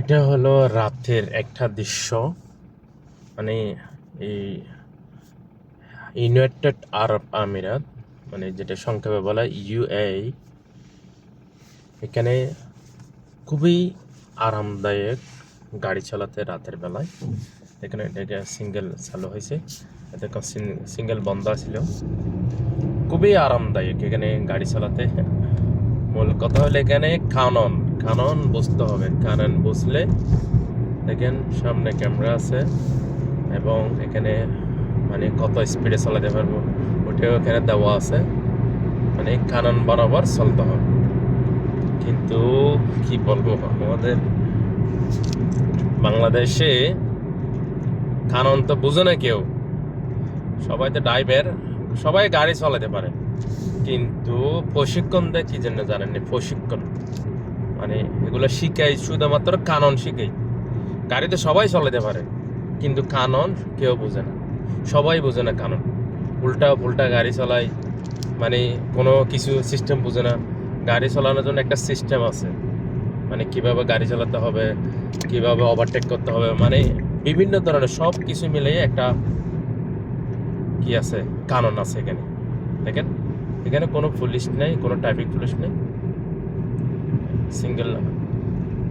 এটা হলো রাতের একটা দৃশ্য। মানে এই ইউনাইটেড আরব আমিরাত মানে যেটা সংক্ষেপে বলা ইউএ এখানে খুবই আরামদায়ক গাড়ি চালাতে রাতের বেলায়। এখানে এটা সিঙ্গেল চালু হয়েছে। এটা সিঙ্গেল বন্ধ ছিল। খুবই আরামদায়ক এখানে গাড়ি চালাতে। মূল কথা হলো এখানে কানন। কানন বুঝতে হবে। কানন বুঝলে দেখেন সামনে ক্যামেরা আছে এবং এখানে মানে কত স্পিডে চালাতে পারব, ওটাও এখানে দেওয়া আছে। মানে কানন বরাবর চলতে হবে। কিন্তু কি বলব আমাদের বাংলাদেশে কানন তো বুঝে না কেউ। সবাই তো ড্রাইভার সবাই গাড়ি চালাতে পারে। কিন্তু প্রশিক্ষণ দেয় কি জন্য জানেননি? প্রশিক্ষণ। মানে এগুলো শিখাই, শুধুমাত্র কানন শিখাই। গাড়িতে সবাই চালাতে পারে, কিন্তু কানন কেউ বোঝে না। সবাই বোঝে না কানন। উল্টা উল্টা গাড়ি চালায় মানে কোনো কিছু সিস্টেম বোঝে না। গাড়ি চালানোর জন্য একটা সিস্টেম আছে। মানে কীভাবে গাড়ি চালাতে হবে, কীভাবে ওভারটেক করতে হবে মানে বিভিন্ন ধরনের সব কিছু মিলিয়ে একটা কি আছে, কানন আছে এখানে। দেখেন, এখানে কোনো পুলিশ নেই, কোনো ট্রাফিক পুলিশ নেই। সিঙ্গেল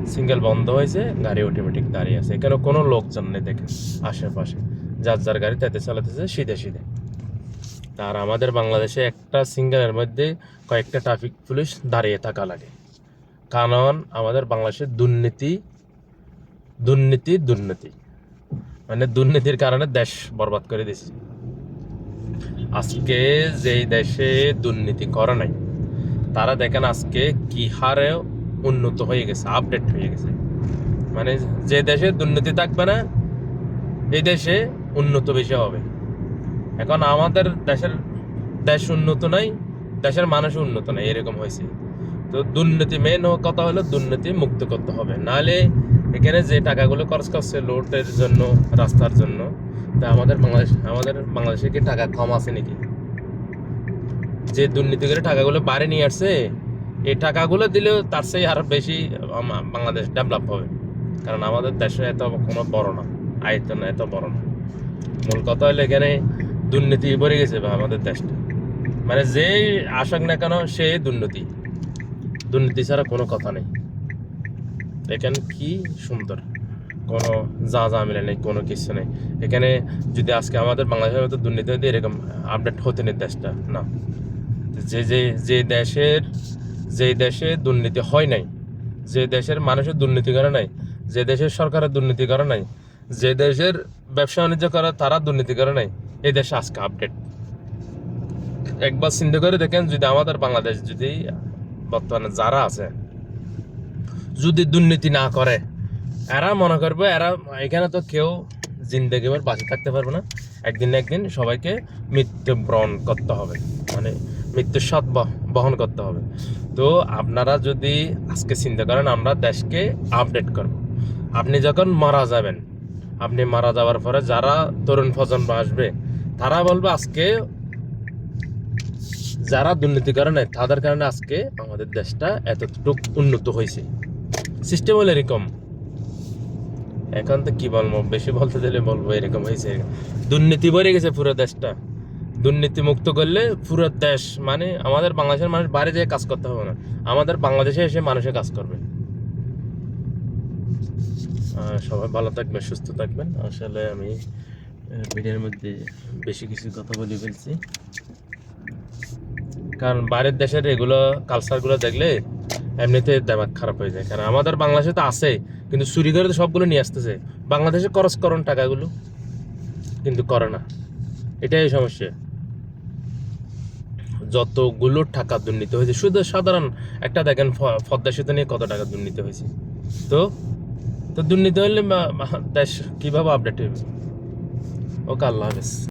সিঙ্গেল বন্ধ হয়েছে, গাড়ি অটোমেটিক দাঁড়িয়ে আছে। এখানে কোনো লোকজন নেই, দেখেন, আশেপাশে। যার যার গাড়ি তাতে চালাতেছে, সিধে সিধে। আর আমাদের বাংলাদেশে একটা সিঙ্গেলের মধ্যে কয়েকটা ট্রাফিক পুলিশ দাঁড়িয়ে থাকা লাগে। কারণ আমাদের বাংলাদেশে দুর্নীতি দুর্নীতি দুর্নীতি। মানে দুর্নীতির কারণে দেশ বরবাদ করে দিয়েছে। আজকে যেই দেশে দুর্নীতি করে নাই, তারা দেখেন আজকে কি হারে উন্নত হয়ে গেছে আপডেট হয়ে গেছে। মানে যে দেশে দুর্নীতি থাকবে না, এই দেশে উন্নত বেশি হবে। এখন আমাদের দেশের দেশ উন্নত নাই, দেশের মানুষ উন্নত নাই, এরকম হয়েছে। তো দুর্নীতি মেন কথা হলো দুর্নীতি মুক্ত করতে হবে। নাহলে এখানে যে টাকাগুলো খরচ করছে লোডের জন্য, রাস্তার জন্য, তা আমাদের বাংলাদেশ, আমাদের বাংলাদেশে কি টাকা কম আছে নাকি? যে দুর্নীতি করে টাকাগুলো বাইরে নিয়ে আসছে এই টাকাগুলো দিলেও তার চেয়ে আরও বেশি বাংলাদেশ ডেভেলপ হবে। কারণ আমাদের দেশে এত কোনো বড় না আয়তন এত বড় না। মূল কথা হলো এখানে দুর্নীতি ভরে গেছে আমাদের দেশটা। মানে যে আসক না কেন সে দুর্নীতি। দুর্নীতি ছাড়া কোনো কথা নেই। এখানে কি সুন্দর? কোনো যা যা মিলে নেই, কোনো কিছু নেই। এখানে যদি আজকে আমাদের বাংলাদেশের মতো দুর্নীতি এরকম আপডেট হতে নেই দেশটা, না। যে যে যে দেশের যে দেশে দুর্নীতি হয় নাই, যে দেশের মানুষের দুর্নীতি করে নাই, যে দেশের সরকারের দুর্নীতি করে নাই, যে দেশের ব্যবসা বাণিজ্য করে তারা দুর্নীতি করে নাই, এই দেশে আজকে আপডেট একবার চিন্তা করে দেখেন যদি আমাদের বাংলাদেশ যদি বর্তমানে যারা আছে, যদি দুর্নীতি না করে, এরা মনে করবে এরা, এখানে তো কেউ জিন্দগি ভর বাঁচে থাকতে পারবে না। একদিন না একদিন সবাইকে মৃত্যু বরণ করতে হবে। মানে মৃত্যুর স্বাদ বহ- বহন করতে হবে। তো আপনারা যদি আজকে চিন্তা করেন, আমরা দেশকে আপডেট করব। আপনি যখন মারা যাবেন, আপনি মারা যাওয়ার পরে যারা তরুণ প্রজন্ম আসবে, তারা বলবে আজকে যারা দুর্নীতি করে নাই, তাদের কারণে আজকে আমাদের দেশটা এতটুকু উন্নত হয়েছে। সিস্টেম হলো এরকম। এখন তো কি বলব? বেশি বলতে দিলে বলব, এরকম হয়েছে। দুর্নীতি ভরে গেছে পুরো দেশটা। দুর্নীতি মুক্ত করলে পুরো দেশ মানে আমাদের বাংলাদেশের মানুষ বাইরে যেয়ে কাজ করতে হবে না। আমাদের বাংলাদেশে এসে মানুষে কাজ করবে। সবাই ভালো থাকবেন, সুস্থ থাকবেন। আসলে আমি ভিডিওর মধ্যে বেশি কিছু কথা বলে ফেলছি। কারণ বাইরের দেশের এগুলো কালচারগুলো দেখলে এমনিতে দেমাগ খারাপ হয়ে যায়। কারণ আমাদের বাংলাদেশে তো আছে কিন্তু চুরি করে তো সবগুলো নিয়ে আসতেছে। বাংলাদেশে খরচ করেন টাকাগুলো, কিন্তু করে না। এটাই সমস্যা। যতগুলো টাকা দুর্নীতি হয়েছে, শুধু সাধারণ একটা দেখেন পদ্মা সেতু নিয়ে কত টাকা দুর্নীতি হয়েছে। তো তো দুর্নীতি হলে দেশ কীভাবে আপডেট হবে ওকে, আল্লাহ হাফেজ।